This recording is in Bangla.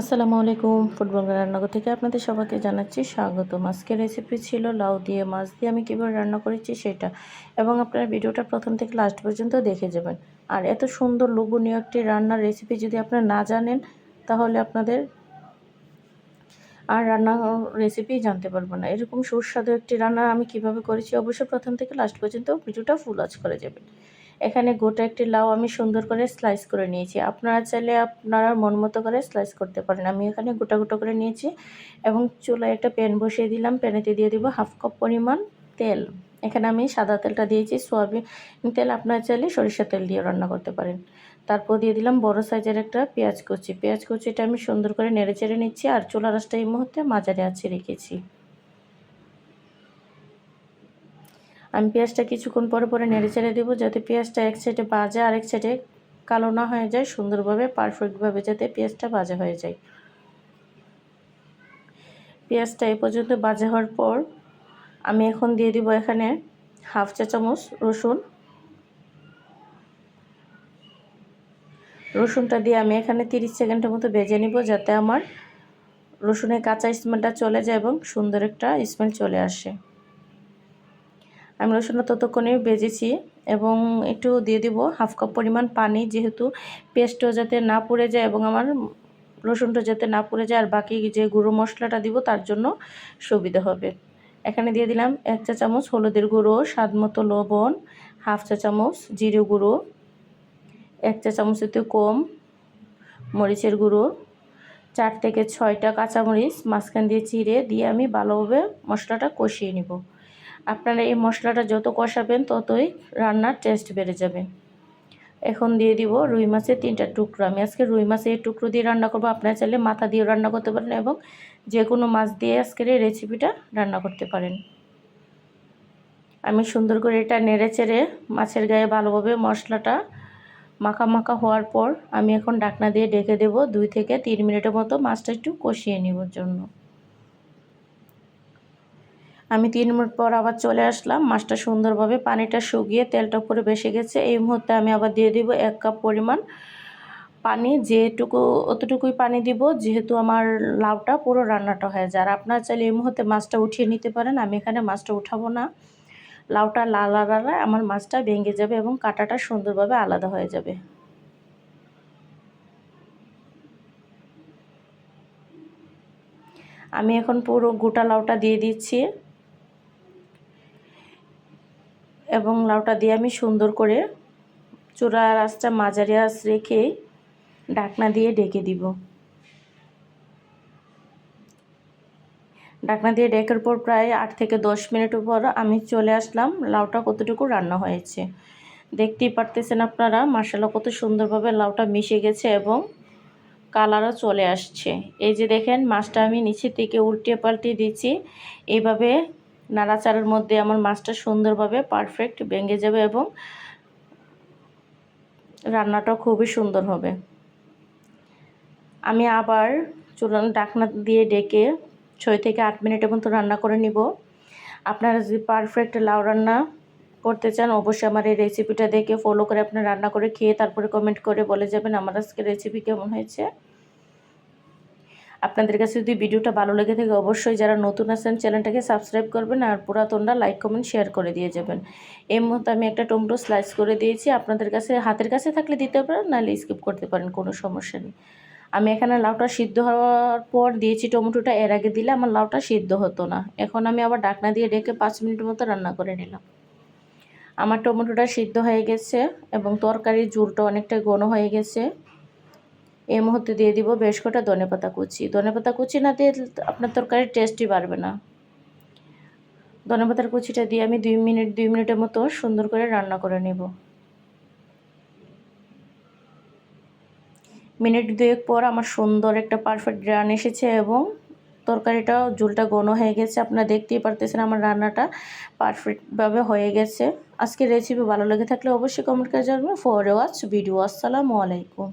আসসালামু আলাইকুম, ফুটবল রান্নাঘর থেকে আপনাদের সবাইকে জানাচ্ছি স্বাগত আজকের রেসিপি ছিল লাউ দিয়ে মাছ দিয়ে আমি কীভাবে রান্না করেছি সেটা এবং আপনারা ভিডিওটা প্রথম থেকে লাস্ট পর্যন্ত দেখে যাবেন। আর এত সুন্দর লোভনীয় একটি রান্নার রেসিপি যদি আপনারা না জানেন, তাহলে আপনাদের আর রান্না রেসিপি জানতে পারব না। এরকম সুস্বাদু একটি রান্না আমি কীভাবে করেছি, অবশ্যই প্রথম থেকে লাস্ট পর্যন্ত ভিডিওটা ফুল ওয়াচ করে যাবেন। এখানে গোটা একটি লাউ আমি সুন্দর করে স্লাইস করে নিয়েছি। আপনারা চাইলে আপনারা মন মতো করে স্লাইস করতে পারেন। আমি এখানে গোটা গোটা করে নিয়েছি এবং চুলায় একটা প্যান বসিয়ে দিলাম। প্যানেতে দিয়ে দিব হাফ কাপ পরিমাণ তেল। এখানে আমি সাদা তেলটা দিয়েছি, সোয়াবিন তেল। আপনারা চাইলে সরিষা তেল দিয়ে রান্না করতে পারেন। তারপর দিয়ে দিলাম বড় সাইজের একটা পেঁয়াজ কুচি। পেঁয়াজ কুচিটা আমি সুন্দর করে নেড়ে চেড়ে নিচ্ছি আর চুলা রাসটা এই মুহূর্তে মাঝারে আছে রেখেছি। আমি পেঁয়াজটা কিছুক্ষণ পরে পরে নেড়ে চেড়ে দেবো যাতে পেঁয়াজটা এক সাইডে বাজে আরেক সাইডে কালো না হয়ে যায়, সুন্দরভাবে পারফেক্টভাবে যাতে পেঁয়াজটা ভাজা হয়ে যায়। পেঁয়াজটা এ পর্যন্ত বাজা হওয়ার পর আমি এখন দিয়ে দিব এখানে হাফ চা চামচ রসুন। রসুনটা দিয়ে আমি এখানে তিরিশ সেকেন্ডের মতো ভেজে নিব যাতে আমার রসুনের কাঁচা স্মেলটা চলে যায় এবং সুন্দর একটা স্মেল চলে আসে। আমি রসুনটা ততক্ষণে বেজেছি এবং একটু দিয়ে দিব হাফ কাপ পরিমাণ পানি, যেহেতু পেস্টও যাতে না পুড়ে যায় এবং আমার রসুনটা যাতে না পুড়ে যায় আর বাকি যে গুঁড়ো মশলাটা দিব তার জন্য সুবিধা হবে। এখানে দিয়ে দিলাম এক চা চামচ হলুদের গুঁড়ো, স্বাদ মতো লবণ, হাফ চা চামচ জিরে গুঁড়ো, এক চা চামচের কম মরিচের গুঁড়ো, চার থেকে ছয়টা কাঁচামরিচ, মাঝখান দিয়ে চিড়ে দিয়ে আমি ভালোভাবে মশলাটা কষিয়ে নিব। আপনারা এই মশলাটা যত কষাবেন, ততই রান্নার টেস্ট বেড়ে যাবে। এখন দিয়ে দিব রুই মাছের তিনটা টুকরো। আমি আজকে রুই মাছের টুকরো দিয়ে রান্না করব। আপনারা চাইলে মাথা দিয়ে রান্না করতে পারেন এবং যে কোনো মাছ দিয়ে আজকের এই রেসিপিটা রান্না করতে পারেন। আমি সুন্দর করে এটা নেড়ে চেড়ে মাছের গায়ে ভালোভাবে মশলাটা মাখা মাখা হওয়ার পর আমি এখন ডাকনা দিয়ে ডেকে দেব। দুই থেকে তিন মিনিটের মতো মাছটা একটু কষিয়ে নেবার জন্য। আমি তিন মিনিট পর আবার চলে আসলাম। মাছটা সুন্দরভাবে পানিটা শুকিয়ে তেলটা উপরে বেসে গেছে। এই মুহূর্তে আমি আবার দিয়ে দিব এক কাপ পরিমাণ পানি। যেটুকু, অতটুকুই পানি দিব। যেহেতু আমার লাউটা পুরো রান্নাটা হয়ে যায়। আর আপনারা চাইলে এই মুহূর্তে মাছটা উঠিয়ে নিতে পারেন। আমি এখানে মাছটা উঠাবো না। লাউটা লাল আলাদা আমার মাছটা ভেঙে যাবে এবং কাটাটা সুন্দরভাবে আলাদা হয়ে যাবে। আমি এখন পুরো গোটা লাউটা দিয়ে দিচ্ছি। এবং লাউটা দিয়ে আমি সুন্দর করে চূড়া আঁচটা মাঝারি আঁচ রেখে ডাকনা দিয়ে ডেকে দিব। ডাকনা দিয়ে ডেকের পর প্রায় আট থেকে দশ মিনিট পর আমি চলে আসলাম, লাউটা কতটুকু রান্না হয়েছে। দেখতেই পারতেছেন আপনারা মাসালা কত সুন্দরভাবে লাউটা মিশে গেছে এবং কালারও চলে আসছে। এই যে দেখেন, মাছটা আমি নিচে থেকে উল্টে পাল্টে দিচ্ছি। এইভাবে নাড়াচাড়ার মধ্যে আমার মাছটা সুন্দরভাবে পারফেক্ট ভেঙে যাবে এবং রান্নাটা খুবই সুন্দর হবে। আমি আবার চুলান ডাকনা দিয়ে ডেকে ছয় থেকে আট মিনিটের মতো রান্না করে নিব। আপনারা যদি পারফেক্ট লাউ রান্না করতে চান, অবশ্যই আমার এই রেসিপিটা দেখে ফলো করে আপনার রান্না করে খেয়ে তারপরে কমেন্ট করে বলে যাবেন আমার আজকে রেসিপি কেমন হয়েছে। আপনাদের কাছে যদি ভিডিওটা ভালো লেগে থাকে, অবশ্যই যারা নতুন আছেন চ্যানেলটাকে সাবস্ক্রাইব করবেন আর পুরাতনরা লাইক, কমেন্ট, শেয়ার করে দিয়ে যাবেন। এই মুহূর্তে আমি একটা টমেটো স্লাইস করে দিয়েছি। আপনাদের কাছে, হাতের কাছে থাকলে দিতে পারেন, নাহলে স্কিপ করতে পারেন, কোনো সমস্যা নেই। আমি এখানে লাউটা সিদ্ধ হওয়ার পর দিয়েছি টমেটোটা। এর আগে দিলে আমার লাউটা সিদ্ধ হতো না। এখন আমি আবার ডাকনা দিয়ে ডেকে পাঁচ মিনিট মতো রান্না করে নিলাম। আমার টমেটোটা সিদ্ধ হয়ে গেছে এবং তরকারির ঝুলটা অনেকটা ঘন হয়ে গেছে। এই মুহূর্তে দিয়ে দিব বেশ কটা ধনে পাতা কুচি। ধনে পাতা কুচি না দিয়ে আপনার তরকারির টেস্টই বাড়বে না। ধনে পাতার কুচিটা দিয়ে আমি দুই মিনিট, দুই মিনিটের মতো সুন্দর করে রান্না করে নেব। মিনিট দুয়েক পর আমার সুন্দর একটা পারফেক্ট রান এসেছে এবং তরকারিটা ঝুলটা ঘন হয়ে গেছে। আপনারা দেখতেই পারতেছেন আমার রান্নাটা পারফেক্টভাবে হয়ে গেছে। আজকে রেসিপি ভালো লেগে থাকলে অবশ্যই কমেন্ট করে জানবেন। ফর ওয়াচ ভিডিও আসসালামু আলাইকুম।